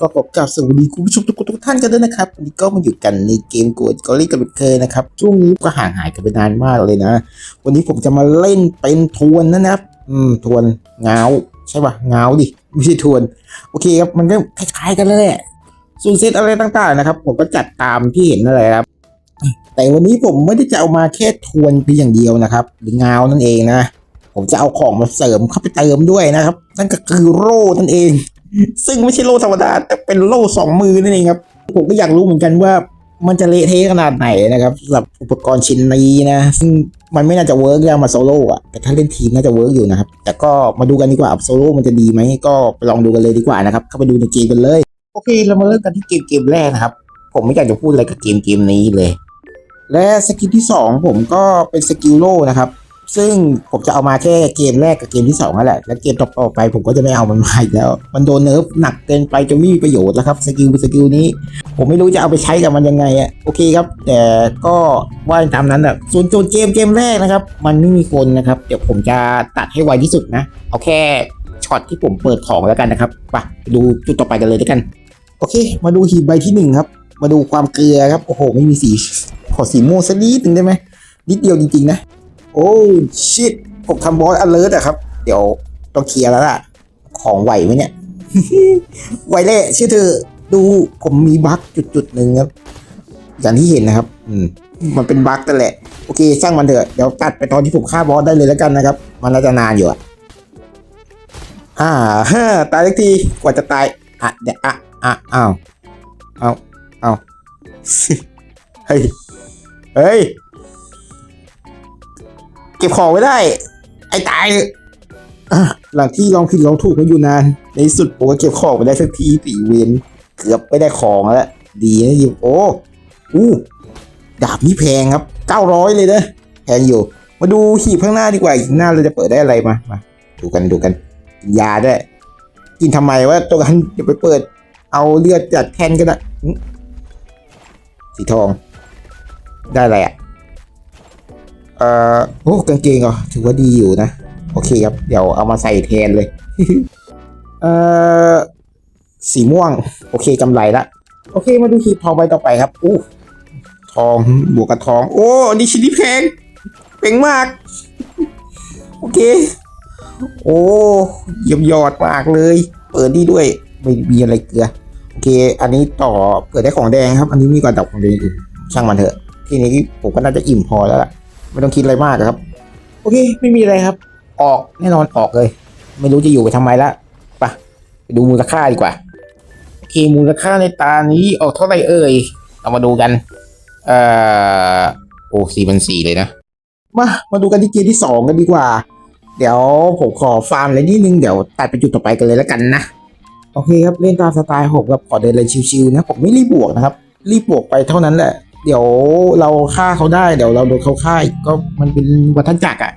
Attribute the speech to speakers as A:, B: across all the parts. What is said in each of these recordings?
A: ก็ขอกราบสวัสดีคุณผู้ชมทุกคนทุกท่านกันด้วยนะครับวันนี้ก็มาอยู่กันในเกมโกดกอรี่กันเป็นเคยนะครับช่วงนี้ก็ห่างหายกันไปนานมากเลยนะ วันนี้ผมจะมาเล่นเป็นทวนนะครับ อืมทวนเงาใช่ป่ะเงาดิไม่ใช่ทวน โอเคครับมันก็คล้ายๆกันเลยแหละส่วนเซตอะไรต่างๆนะครับ ผมก็จัดตามที่เห็นนั่นแหละครับ แต่วันนี้ผมไม่ได้จะเอามาแค่ทวนเพียงอย่างเดียวนะครับ หรือเงานั่นเองนะผมจะเอาของมาเสริมเข้าไปเติมด้วยนะครับ นั่นก็คือโร่นั่นเอง ซึ่งไม่ใช่โล่ธรรมดาแต่เป็นโล่สองมือนั่นเองครับ ผมก็อยากรู้เหมือนกันว่ามันจะเละเทะขนาดไหนนะครับสำหรับอุปกรณ์ชิ้นนี้นะซึ่งมันไม่น่าจะเวิร์กยากมาโซโล่อะแต่ถ้าเล่นทีมน่าจะเวิร์กอยู่นะครับ แต่ก็มาดูกันดีกว่าโซโล่มันจะดีไหมก็ไปลองดูกันเลยดีกว่านะครับ เข้าไปดูในเกมกันเลย โอเค เรามาเริ่มกันที่เกมเกมแรกนะครับ ผมไม่อยากจะพูดอะไรกับเกมเกมนี้เลย และสกิลที่ 2 ผมก็เป็นสกิลโล่นะครับ ซึ่งผมจะเอามาแค่เกมแรกกับเกมที่2นั่นแหละ แล้วเกมต่อไปผมก็จะไม่เอามันมาอีกแล้ว มันโดนเนิร์ฟหนักเกินไปจนไม่มีประโยชน์แล้วครับสกิลสกิลนี้ ผมไม่รู้จะเอาไปใช้กับมันยังไงอะโอเคครับ แต่ก็ว่าตามนั้นแหละส่วนโจนเกมเกมแรกนะครับ มันไม่มีคนนะครับ เดี๋ยวผมจะตัดให้ไวที่สุดนะ เอาแค่ช็อตที่ผมเปิดของแล้วกันนะครับไปดูจุดต่อไปกันเลยด้วยกัน โอเค มาดูหีบใบที่หนึ่งครับ มาดูความเกลือครับ โอ้โห ไม่มีสี ขอสีม่วงสักนิดหนึ่งได้ไหมนิดเดียวจริงๆนะ โอ้ชิตผมทำบอสอเลิร์อะครับ เดี๋ยวต้องเคลียร์แล้วล่ะ ของไหวไหมเนี่ย ไหวเละชื่อเธอดูผมมีบั๊กจุดๆหนึ่งครับ อย่างที่เห็นนะครับ อืม มันเป็นบั๊กนั่นแหละ โอเค สร้างมันเถอะ เดี๋ยวตัดไปตอนที่ผมฆ่าบอสได้เลยแล้วกันนะครับ มันน่าจะนานอยู่อะอ่าฮ่าตายทักที กว่าจะตาย อะ เดี๋ยวอะอะอ้าวเอาเอาเฮ้ย เฮ้ย เก็บของไม่ได้ ไอ้ตายหลังที่ลองผิดลองถูกมาอยู่นานในสุดผมก็เก็บของไปได้สักทีสี่เวนเกือบไม่ได้ของแล้วดีนะยิมโอ้อู้ดาบนี่แพงครับเก้าร้อยเลยนะแพงอยู่ มาดูหีบข้างหน้าดีกว่าหีบหน้าเราจะเปิดได้อะไรมามา ดูกันดูกันกินยาได้กินทำไมวะตัวกันเดี๋ยวไปเปิด เอาเลือดจากแทนก็ได้สีทอง ได้อะไรอะ เอ่อโอ้กางเกงเหรอถือว่าดีอยู่นะ โอเคครับ เดี๋ยวเอามาใส่แทนเลย เอ่อ สีม่วง โอเคกำไรละ โอเคมาดูหีบทองใบต่อไปครับอู้ทองบวกกับทอง โอ้อันนี่ชิ้นที่แพงแพงมาก โอเค โอ้เยี่ยมยอดมากเลย เปิดดีด้วย ไม่มีอะไรเกลือ โอเค อันนี้ต่อเปิดได้ของแดงครับ อันนี้มีก่อนดับของแดงอื่นช่างมันเถอะ ทีนี้ผมก็น่าจะอิ่มพอแล้วล่ะ ไม่ต้องคิดอะไรมากครับ โอเค ไม่มีอะไรครับ ออกแน่นอนออกเลย ไม่รู้จะอยู่ไปทำไมละไปะไปดูมูลค่าดีกว่าโอเคมูลค่าในตานี้ออกเท่าไหร่เอ่ยเอามาดูกัน เอ่อโอ้สี่พันสี่เลยนะ มา มาดูกันที่เกมที่สองกันดีกว่า เดี๋ยวผมขอฟาร์มอะไรนิดนึง เดี๋ยวตัดไปจุดต่อไปกันเลยแล้วกันนะ โอเคครับ เล่นตามสไตล์ผมครับขอเดินเลยชิวๆนะ ผมไม่รีบบวกนะครับ รีบบวกไปเท่านั้นแหละ เดี๋ยวเราฆ่าเขาได้เดี๋ยวเราโดนเขาฆ่าก็มันเป็นวัฏจักรอะ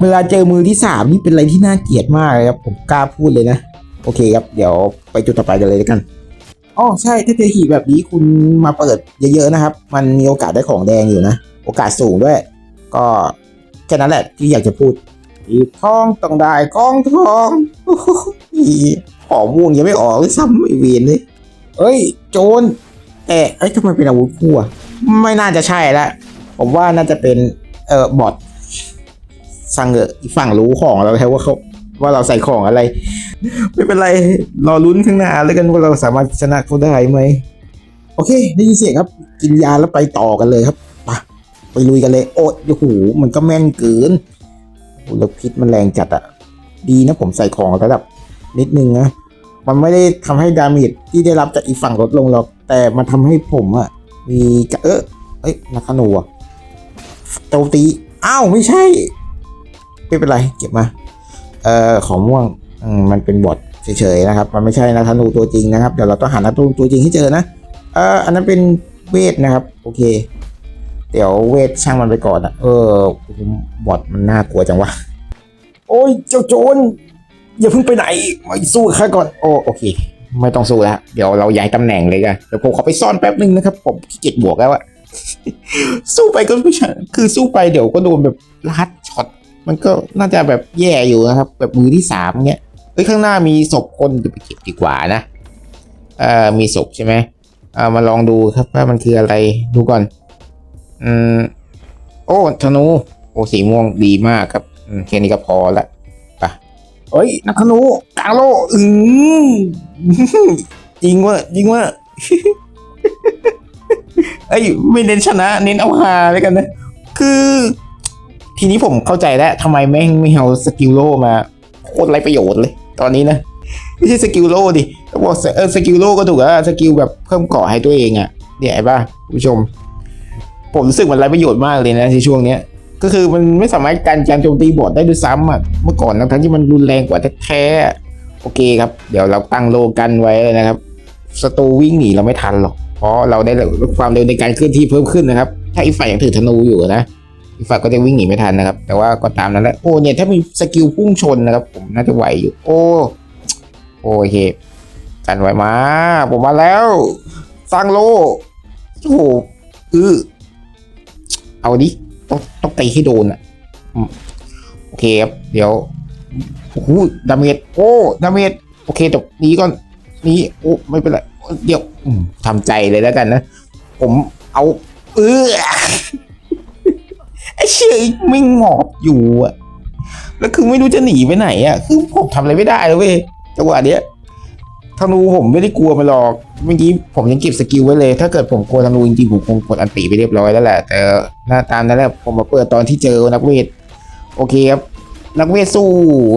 A: เวลาเจอมือที่สามนี่เป็นอะไรที่น่าเกลียดมากเลยครับผมกล้าพูดเลยนะ โอเคครับ เดี๋ยวไปจุดต่อไปกันเลยแล้วกันอ๋อใช่ถ้าเจอหีบแบบนี้คุณมาเปิดเยอะๆนะครับ มันมีโอกาสได้ของแดงอยู่นะ โอกาสสูงด้วย ก็แค่นั้นแหละที่อยากจะพูดหีทองต้องได้กองทองอีขอม่วงยังไม่ออกเลยซ้ำไอเวียนเลยเอ้ย โจร แต่เอ้ยทำไมเป็นอาวุธคู่อะไม่น่าจะใช่ละผมว่าน่าจะเป็นเอ่อบอทสั่งเออฝั่งรู้ของเราแล้วว่าเขาว่าเราใส่ของอะไร ไม่เป็นไรรอลุ้นข้างหน้าแล้วกันว่าเราสามารถชนะเขาได้ไหมโอเค ได้ยินเสียงครับ กินยาแล้วไปต่อกันเลยครับไปไปลุยกันเลย โอ้ยโอ้โหมันก็แม่นเกินโอ้แล้วพิษมันแรงจัดอะดีนะผมใส่ของระดับนิดนึงนะ มันไม่ได้ทำให้ดาเมจที่ได้รับจากอีกฝั่งลดลงหรอก แต่มันทำให้ผมอะมีกระเออเอ้ยนักขนูอะโจมตีอ้าวไม่ใช่ ไม่เป็นไรเก็บมาเอ่อของม่วงมันเป็นบอทเฉยๆนะครับ มันไม่ใช่นักธนูตัวจริงนะครับเดี๋ยวเราต้องหานักธนูตัวจริงให้เจอนะเอ่ออันนั้นเป็นเวทนะครับโอเค เดี๋ยวเวทช่างมันไปก่อนอะเออบอทมันน่ากลัวจังวะโอ้ยเจ้าโจร อย่าเพิ่งไปไหนมาสู้กับข้าก่อนโอ้โอเค ไม่ต้องสู้แล้วเดี๋ยวเราย้ายตำแหน่งเลยกันเดี๋ยวผมขอไปซ่อนแป๊บนึงนะครับ ผมขี้เกียจบวกแล้วอะสู้ไปก็ไม่ใช่คือสู้ไปเดี๋ยวก็โดนแบบลัดช็อตมันก็น่าจะแบบแย่อยู่นะครับ แบบมือที่สามเงี้ยเอ้ยข้างหน้ามีศพคนเดี๋ยวไปเก็บดีกว่านะเอ่อมีศพใช่ไหมเอามาลองดูครับว่ามันคืออะไรดูก่อนอืมโอ้ธนูโอ้สีม่วงดีมากครับแค่นี้ก็พอละ เฮ้ยนักธนูกลางโลอืมจริงวะจริงวะเอ้ยไม่เน้นชนะ เน้นเอาฮาเลยกันนะ คือ ทีนี้ผมเข้าใจแล้วทำไมแม่งไม่เอาสกิลโลมาโคตรไรประโยชน์เลย ตอนนี้นะ ไม่ใช่สกิลโลดิต้องบอกเออสกิลโลก็ถูกแล้วสกิลแบบเพิ่มเกาะให้ตัวเองอะเนี่ยไอ้ป่ะคุณผู้ชม ผมรู้สึกมันไรประโยชน์มากเลยนะในช่วงเนี้ย ก็คือมันไม่สามารถการการโจมตีบอดได้ด้วยซ้ำอะเมื่อก่อนทั้งที่มันรุนแรงกว่าแท้ๆโอเคครับ เดี๋ยวเราตั้งโลกันไว้เลยนะครับสตูวิ่งหนีเราไม่ทันหรอก เพราะเราได้ความเร็วในการเคลื่อนที่เพิ่มขึ้นนะครับ ถ้าอีกฝ่ายยังถือธนูอยู่นะอีกฝ่ายก็จะวิ่งหนีไม่ทันนะครับ แต่ว่าก็ตามนั้นแหละโอ้เนี่ยถ้ามีสกิลพุ่งชนนะครับ ผมน่าจะไหวอยู่ โอ้โอเคกันไว้มา ผมมาแล้วสร้างโลโอ้โหอือเอาดิ ต้องต้องตีให้โดนอะโอเคครับ เดี๋ยวโอ้โหดาเมจโอ้ดาเมจโอเคจบนี้ก่อนนี้โอ้ไม่เป็นไรเดี๋ยวทำใจเลยแล้วกันนะ ผมเอาเออไอ้เชี่ยไม่งอบอยู่อะแล้วคือไม่รู้จะหนีไปไหนอะ คือผมทำอะไรไม่ได้เลยเว้ยจังหวะเนี้ย ธนูผมไม่ได้กลัวมันหรอกเมื่อกี้ผมยังเก็บสกิลไว้เลย ถ้าเกิดผมกลัวธนูจริงๆผมคงกดอันติไปเรียบร้อยแล้วแหละ แต่หน้าตามนั้นแหละผมมาเปิดตอนที่เจอนักเวท โอเคครับ นักเวทสู้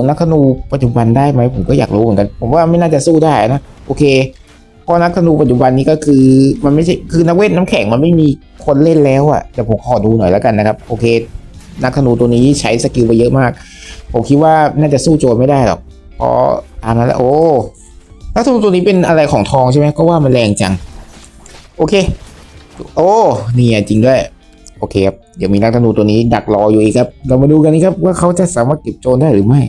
A: นักธนูปัจจุบันได้ไหมผมก็อยากรู้เหมือนกัน ผมว่าไม่น่าจะสู้ได้นะ โอเคเพราะนักธนูปัจจุบันนี้ก็คือมันไม่ใช่คือนักเวทน้ำแข็งมันไม่มีคนเล่นแล้วอะเดี๋ยวผมขอดูหน่อยแล้วกันนะครับ โอเค นักธนูตัวนี้ใช้สกิลไปเยอะมาก ผมคิดว่าน่าจะสู้โจรไม่ได้หรอกเพราะตามนั้นแล้วโอ้ นักธนูตัวนี้เป็นอะไรของทองใช่ไหมก็ว่ามันแรงจัง โอเค โอ้นี่จริงด้วย โอเคครับ เดี๋ยวมีนักธนูตัวนี้ดักรออยู่อีกครับ เรามาดูกันนะครับว่าเขาจะสามารถเก็บโจรได้หรือไม่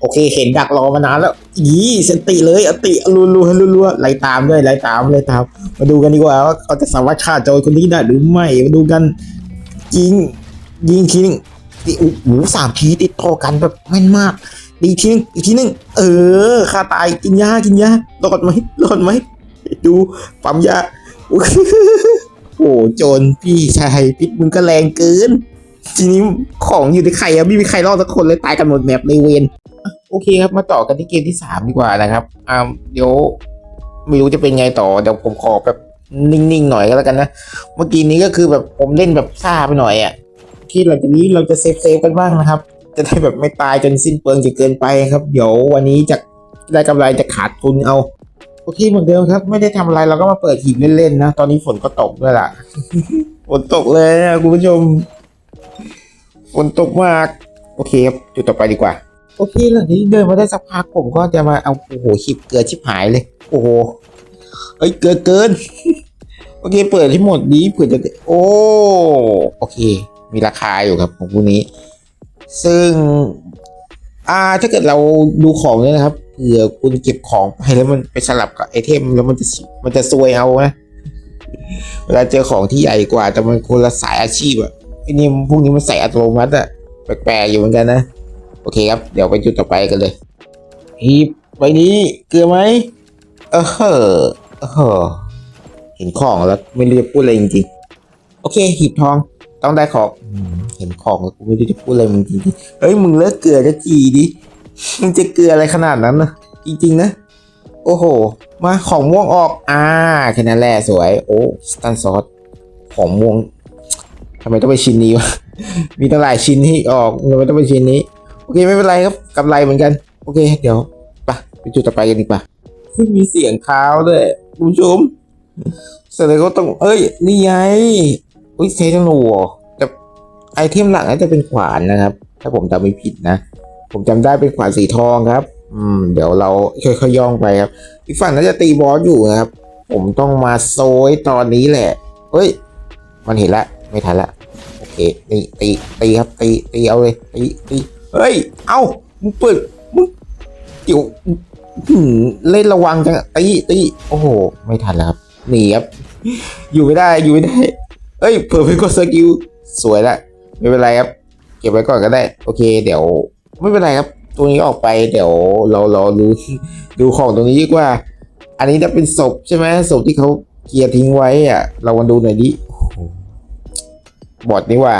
A: โอเค เห็นดักรอมานานแล้วอีเซนติเลยอติรัวรัวรัวไล่ตามด้วยไล่ตามไล่ตาม มาดูกันดีกว่าว่าเขาจะสามารถฆ่าโจรคนนี้ได้หรือไม่ มาดูกันยิงยิงทีนึงตีโอ้โหสามทีติดต่อกันแบบแม่นมาก อีกทีนึงอีกทีนึงเออฆ่าตายกินยากินยารอดไหมรอดไหมดูปั๊มยาโอ้โจรพี่ชายพิษมึงก็แรงเกิน ทีนี้ของอยู่ในไข่อะไม่มีใครรอดสักคนเลยตายกันหมดแมปในเวนโอเคครับมาต่อกันที่เกมที่สามดีกว่านะครับอ่าเดี๋ยวไม่รู้จะเป็นไงต่อเดี๋ยวผมขอแบบนิ่งๆหน่อยก็แล้วกันนะ เมื่อกี้นี้ก็คือแบบผมเล่นแบบซ่าไปหน่อยอะที่หลังจากนี้เราจะเซฟเซฟๆกันบ้างนะครับ จะได้แบบไม่ตายจนสิ้นเปลืองจะเกินไปครับ เดี๋ยววันนี้จะได้กำไรจะขาดทุนเอา โอเคเหมือนเดิมครับ ไม่ได้ทำอะไรเราก็มาเปิดหีบเล่นๆนะ ตอนนี้ฝนก็ตกด้วยล่ะ ฝนตกเลยนะคุณผู้ชม ฝนตกมาก โอเคครับจุดต่อไปดีกว่า โอเคหลังนี้เดินมาได้สักพักผมก็จะมาเอาโอ้โหขีบเกลือชิบหายเลย โอ้โหเอ้ยเกินเกิน โอเค เปิดที่หมดนี้เผื่อจะ โอ้ โอเค มีราคาอยู่ครับของพวกนี้ ซึ่งอ่าถ้าเกิดเราดูของเนี่ยนะครับเผื่อคุณเก็บของไปแล้วมันไปสลับกับไอเทมแล้วมันจะมันจะซวยเอานะเวลาเจอของที่ใหญ่กว่า แต่มันคนละสายอาชีพอะไอนี่พวกนี้มันใส่อัตโนมัติอะแปลกๆอยู่เหมือนกันนะ โอเคครับ เดี๋ยวไปจุดต่อไปกันเลยหีบใบนี้เกลือไหมเออเฮ้อเอเฮ้อเห็นของแล้วไม่รู้จะพูดอะไรจริงๆ โอเคหีบทอง ต้องได้ของอืมเห็นของแล้วกูไม่รู้จะพูดอะไรมึงจริงๆเฮ้ยมึงเลิกเกลือจะจีดิมึงจะเกลืออะไรขนาดนั้นนะจริงๆนะ โอ้โห มาของม่วงออกอ่าแค่นั้นแหละสวย โอ้สตันซอสของม่วงทำไมต้องไปชิ้นนี้วะมีตั้งหลายชิ้นที่ออกทำไมต้องไปชิ้นนี้ โอเคไม่เป็นไรครับกำไรเหมือนกัน โอเค เดี๋ยวไปไปจุดต่อไปกันดีกว่าเฮ้ยมีเสียงเท้าด้วยคุณผู้ชมแสดงว่าต้องเอ้ย นี่ไง อุ้ยเซตันูเหรอแต่ไอเทมหลักน่าจะเป็นขวานนะครับ ถ้าผมจำไม่ผิดนะ ผมจำได้เป็นขวานสีทองครับ อืม เดี๋ยวเราค่อยๆย่องไปครับอีกฝั่งน่าจะตีบอสอยู่นะครับ ผมต้องมาโซยตอนนี้แหละเฮ้ย มันเห็นละไม่ทันละโอเคนี่ตีตีครับตีตีเอาเลยตีตีเฮ้ย เอามึงเปิดมึงเดี๋ยวหืมเล่นระวังจังตีตีโอ้โห ไม่ทันแล้วครับหนีครับ อยู่ไม่ได้อยู่ไม่ได้ เอ้ยเผื่อไปกดสกิลสวยละไม่เป็นไรครับ เก็บไว้ก่อนก็ได้ โอเค เดี๋ยว ไม่เป็นไรครับตัวนี้ออกไปเดี๋ยวเราเราดูดูของตรงนี้ดีกว่า อันนี้ถ้าเป็นศพใช่ไหมศพที่เขาเกียร์ทิ้งไว้อะ เรามาดูหน่อยดิบอดนี่ว่า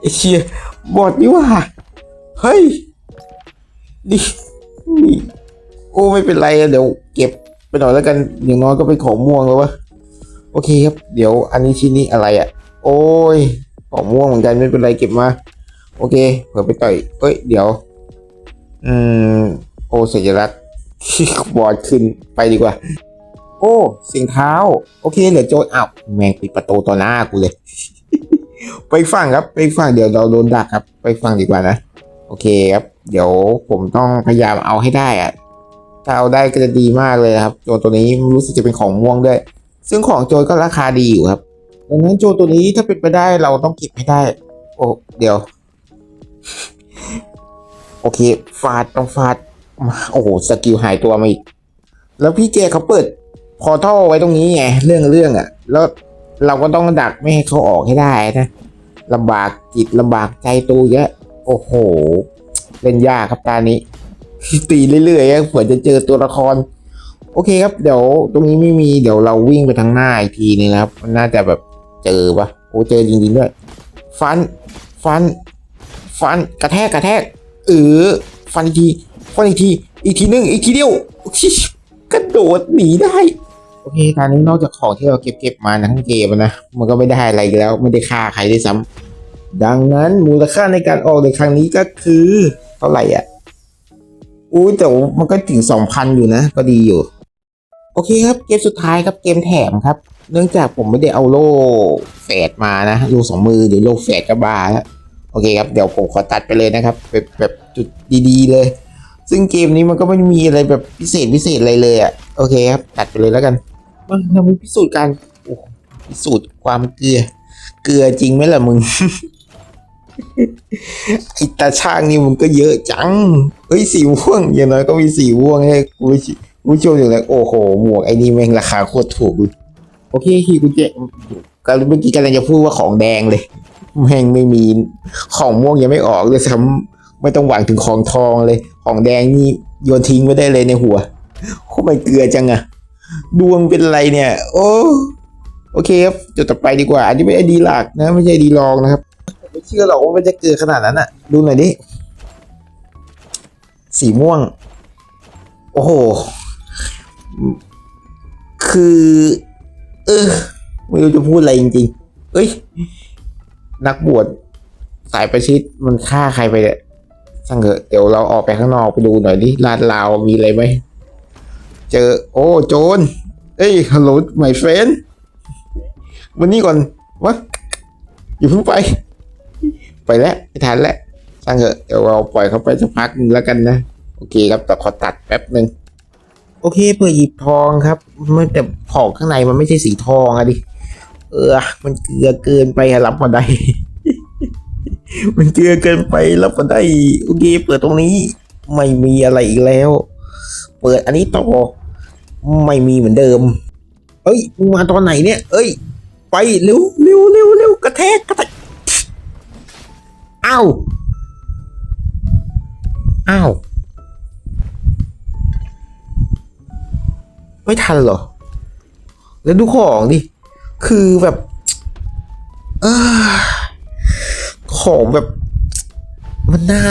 A: ไอ้เชียบอดนี่ว่า เฮ้ยนี่นี่โอ้ไม่เป็นไรเดี๋ยวเก็บ หน่อยแล้วกันอย่างน้อยก็เป็นของม่วงแล้ววะโอเคครับ เดี๋ยวอันนี้ชิ้นนี้อะไรอะ่ะ โอ้ยของม่วงเหมือนกันไม่เป็นไรเก็บมา โอเคเผื่อไปต่อยเอ้ยเดี๋ยว อืมโอ้สัญลักษณ์บอดขึ้นไปดีกว่า โอ้เสียงเท้า โอเคเหลือโจรอ้าวแมงปิดประตูต่อหน้ากูเลย ไปฟังครับ ไปฟังเดี๋ยวเราโดนดักครับ ไปฟังดีกว่านะ โอเคครับ เดี๋ยวผมต้องพยายามเอาให้ได้อะ ถ้าเอาได้ก็จะดีมากเลยครับ โจตัวนี้รู้สึกจะเป็นของม่วงด้วย ซึ่งของโจก็ราคาดีอยู่ครับดังนั้นโจตัวนี้ถ้าเป็นไปได้เราต้องเก็บให้ได้ โอ้เดี๋ยว โอเค ฟาดต้องฟาดมาโอ้โหสกิลหายตัวมาอีก แล้วพี่เจเขาเปิดพอท่อไว้ตรงนี้ไงเรื่องเรื่องอะ่ะ แล้วเราก็ต้องดักไม่ให้เขาออกให้ได้นะลำบากจิตลำบากใจตัวเยอะ โอ้โห เล่นยากครับตานี้ ตีเรื่อยๆเผื่อจะเจอตัวละคร โอเคครับ เดี๋ยวตรงนี้ไม่มีเดี๋ยวเราวิ่งไปทางหน้าอีกทีนึงนะครับ มันน่าจะแบบเจอปะโอ้เจอจริงๆด้วย ฟัน ฟัน ฟันกระแทกกระแทกเออฟันอีกทีฟันอีกทีอีกทีนึงอีกทีเดียวกระโดดหนีได้ โอเคตอนนี้นอกจากของที่เราเก็บเก็บมาทั้งเกมนะ มันก็ไม่ได้อะไรแล้วไม่ได้ฆ่าใครด้วยซ้ำดังนั้นมูลค่าในการออกในครั้งนี้ก็คือเท่าไหร่อะ อุ้ยแต่ว่ามันก็ถึงสองพันอยู่นะ ก็ดีอยู่ โอเคครับ เกมสุดท้ายครับเกมแถมครับ เนื่องจากผมไม่ได้เอาโล่แฝดมานะโล่สองมือหรือโล่แฝดก็บาแล้วโอเคครับเดี๋ยวผมขอตัดไปเลยนะครับ แบบแบบจุดดีๆเลย ซึ่งเกมนี้มันก็ไม่มีอะไรแบบพิเศษพิเศษอะไรเลยอะ่ะโอเคครับ ตัดไปเลยแล้วกันมันเราพิสูจน์กันโอ้พิสูจน์ความเกลือ เกลือจริงไหมล่ะมึง ไอตาช่างนี่มึงก็เยอะจัง เฮ้ยสีม่วงอย่างน้อยก็มีสีม่วงให้กูกูชมอยู่แล้วโอ้โห หมวกไอ้นี่แม่งราคาโคตรถูกโอเคฮีกูเจ๊ก็เมื่อกี้กำลังจะพูดว่าของแดงเลยแม่งไม่มีของม่วงยังไม่ออกเลยซ้ำไม่ต้องหวังถึงของทองเลย ของแดงนี่โยนทิ้งไว้ได้เลยในหัวโคตรไม่เกลือจังอะดวงเป็นไรเนี่ย โอ้โอเคครับจุดต่อไปดีกว่า อันนี้ไม่ไอดีหลักนะ ไม่ใช่ดีรองนะครับ ไม่เชื่อหรอกว่ามันจะเกิดขนาดนั้นอะดูหน่อยดิ สีม่วง โอ้โห คือ เออ ไม่รู้จะพูดอะไรจริงๆ เอ้ย นักบวชสายประชิดมันฆ่าใครไปเนี่ยช่างเถอะเดี๋ยวเราออกไปข้างนอกไปดูหน่อยดิลาดลาวมีอะไรไหม เจอ โอ้โจรเอ้ยฮัลโหล my friend วันนี้ก่อนวะอยู่เพิ่งไป ไปแล้วไม่ทันแล้วช่างเถอะเดี๋ยวเราปล่อยเขาไปสักพักนึงแล้วกันนะโอเคครับแต่ขอตัดแป๊บหนึ่งโอเคเพื่อหยิบทองครับมันแต่ของข้างในมันไม่ใช่สีทองอะดิเออมันเกลือเกินไปอะรับมาได้ มันเกลือเกินไปรับมาได้โอเคเปิดตรงนี้ไม่มีอะไรอีกแล้ว เปิดอันนี้ต่อไม่มีเหมือนเดิม เอ้ยมาตอนไหนเนี่ย เอ้ย ไปเร็วเร็วเร็วเร็วกระแทกกระแทก อ้าว อ้าว ไม่ทันเหรอ แล้วดูของดิ คือแบบเออของแบบ มันน่า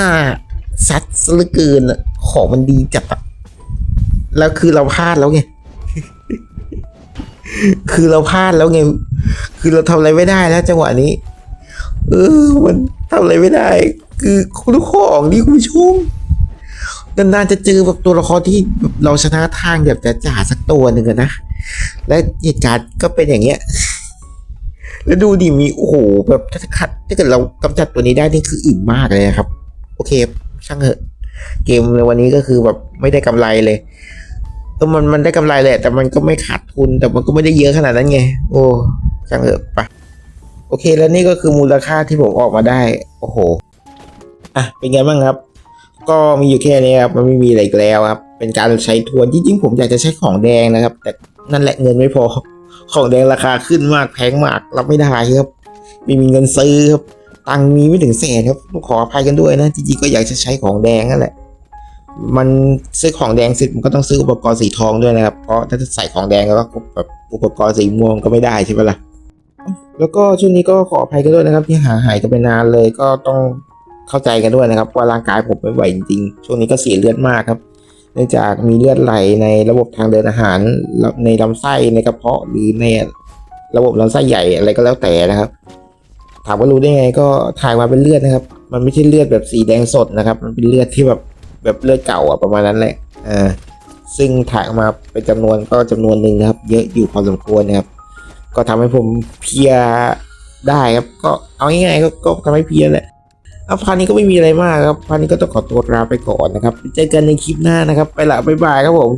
A: ซัดซะเหลือเกินอะของมันดีจัดอะแล้วคือเราพลาดแล้วไง คือเราพลาดแล้วไง คือเราทำอะไรไม่ได้แล้วจังหวะนี้ เออ มันำอะไรไม่ได้ คือทุกของนี่คุณผู้ชมนานๆจะเจอแบบตัวละครที่เราชนะทางแบบจะจ่าสักตัวหนึ่งนะ และเหตุการณ์ก็เป็นอย่างเงี้ย แล้วดูดิมีโอ้โหแบบถ้าขัดถ้าเกิดเรากำจัดตัวนี้ได้นี่คืออิ่มมากเลยครับ โอเค ช่างเถอะ เกมในวันนี้ก็คือแบบไม่ได้กำไรเลยเออมันมันได้กำไรแหละแต่มันก็ไม่ขาดทุนแต่มันก็ไม่ได้เยอะขนาดนั้นไง โอ้ช่างเถอะไป โอเคแล้วนี่ก็คือมูลค่าที่ผมออกมาได้ โอ้โห อะ เป็นไงบ้างครับ ก็มีอยู่แค่นี้ครับ มันไม่มีอะไรแล้วครับ เป็นการใช้ทวนจริงๆผมอยากจะใช้ของแดงนะครับ แต่นั่นแหละเงินไม่พอ ของแดงราคาขึ้นมากแพงมาก รับไม่ได้ครับ ไม่มีเงินซื้อครับ ตังมีไม่ถึงแสนครับ ขออภัยกันด้วยนะ จริงๆก็อยากจะใช้ของแดงนั่นแหละ มันซื้อของแดงเสร็จมันก็ต้องซื้ออุปกรณ์สีทองด้วยนะครับ เพราะถ้าจะใส่ของแดงแล้วก็แบบอุปกรณ์สีม่วงก็ไม่ได้ใช่ไหมล่ะ แล้วก็ช่วงนี้ก็ขออภัยกันด้วยนะครับ ที่หาหายกันไปนานเลยก็ต้องเข้าใจกันด้วยนะครับว่าร่างกายผมไม่ไหวจริงๆช่วงนี้ก็เสียเลือดมากครับเนื่องจากมีเลือดไหลในระบบทางเดินอาหารในลำไส้ในกระเพาะหรือในระบบลำไส้ใหญ่อะไรก็แล้วแต่นะครับ ถามว่ารู้ได้ไงก็ถ่ายมาเป็นเลือดนะครับ มันไม่ใช่เลือดแบบสีแดงสดนะครับ มันเป็นเลือดที่แบบแบบเลือดเก่าอะประมาณนั้นแหละอ่าซึ่งถ่ายออกมาเป็นจำนวนก็จำนวนหนึ่งนะครับ เยอะอยู่พอสมควรนะครับ ก็ทำให้ผมเพียได้ครับก็เอาง่ายๆก็ก็ทำให้เพียแหละเอาพานี้ก็ไม่มีอะไรมากครับพานี้ก็ต้องขอตัวลาไปก่อนนะครับเจอกันในคลิปหน้านะครับ ไปละบ๊ายบายครับผม